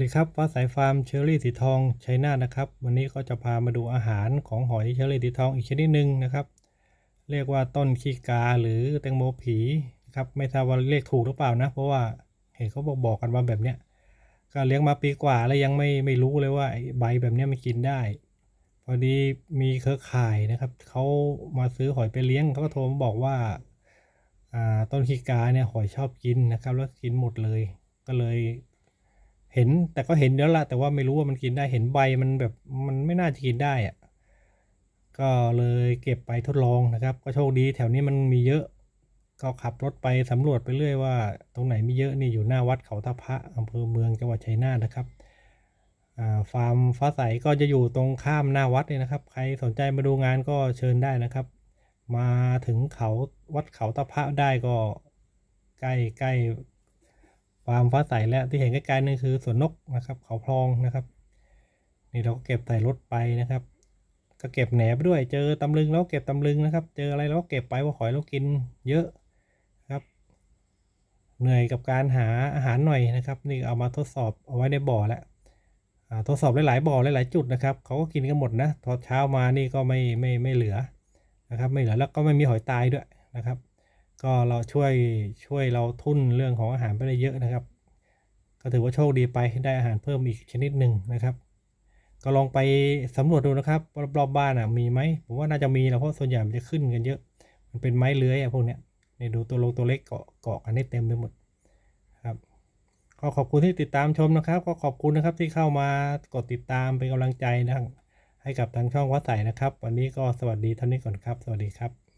ดีครับฟ้าสายฟาร์มเชอรี่สีทองชัยนาทนะครับ วันนี้ก็จะพามาดูอาหารของหอยเชอรี่สีทองอีกชนิดหนึ่งนะครับ เรียกว่าต้นขี้กาหรือแตงโมผีนะครับไม่ทราบว่าเรียกถูกหรือเปล่านะ เพราะว่าเห็นเขาบอกบอกกันว่าแบบเนี้ยก็เลี้ยงมาปีกว่าแล้วยังไม่ไม่รู้เลยว่าใบแบบเนี้ยมันกินได้ พอดีมีเครือข่ายนะครับเขามาซื้อหอยไปเลี้ยงเขาก็โทรมาบอกว่าอ่าต้นขี้กาเนี่ยหอยชอบกินนะครับแล้วกินหมดเลยก็เลย เห็นแต่ก็เห็นแล้วละแต่ว่าไม่รู้ว่ามันกินได้เห็นใบมันแบบมันไม่น่าจะกินได้อะก็เลยเก็บไปทดลองนะครับ ก็โชคดีแถวนี้มันมีเยอะ ก็ขับรถไปสำรวจไปเรื่อยว่า ตรงไหนมีเยอะนี่อยู่หน้าวัดเขาตะพระอำเภอเมืองจังหวัดชัยนาทนะครับฟาร์มฟ้าใสก็จะอยู่ตรงข้ามหน้าวัดเลยนะครับ ใครสนใจมาดูงานก็เชิญได้นะครับ มาถึงเขาวัดเขาตะพระได้ก็ใกล้ใกล้ ฟามฟ้าใสแล้วที่เห็นใกล้ๆนั่คือสวนนกนะครับ เขาพลองนะครับ นี่เราก็เก็บใส่รถไปนะครับ ก็เก็บแหนบด้วย เจอตำลึงแล้วเก็บตำลึงนะครับ เจออะไรเราก็เก็บไปว่าหอยเรากินเยอะครับ เหนื่อยกับการหาอาหารหน่อยนะครับ นี่เอามาทดสอบเอาไว้ในบ่อแล้วทดสอบหลายๆบ่อหลายๆจุดนะครับเขาก็กินกันหมดนะ ทอดเช้ามานี่ก็ไม่ไม่ไม่เหลือนะครับ ไม่เหลือแล้วก็ไม่มีหอยตายด้วยนะครับ ก็เราช่วยช่วยเราทุ่นเรื่องของอาหารไปได้เยอะนะครับ ก็ถือว่าโชคดีไปได้อาหารเพิ่มอีกชนิดหนึ่งนะครับ ก็ลองไปสำรวจดูนะครับรอบๆบ้านอะมีไหมผมว่าน่าจะมีนะเพราะส่วนใหญ่มันจะขึ้นกันเยอะ มันเป็นไม้เลื้อยอะพวกเนี้ยในดูตัวลงตัวเล็กเกาะเกาะกันได้เต็มไปหมดครับก็ขอบคุณที่ติดตามชมนะครับ ก็ขอบคุณนะครับที่เข้ามากดติดตามเป็นกำลังใจนะให้กับทางช่องวัดใสนะครับ วันนี้ก็สวัสดีเท่านี้ก่อนครับ สวัสดีครับ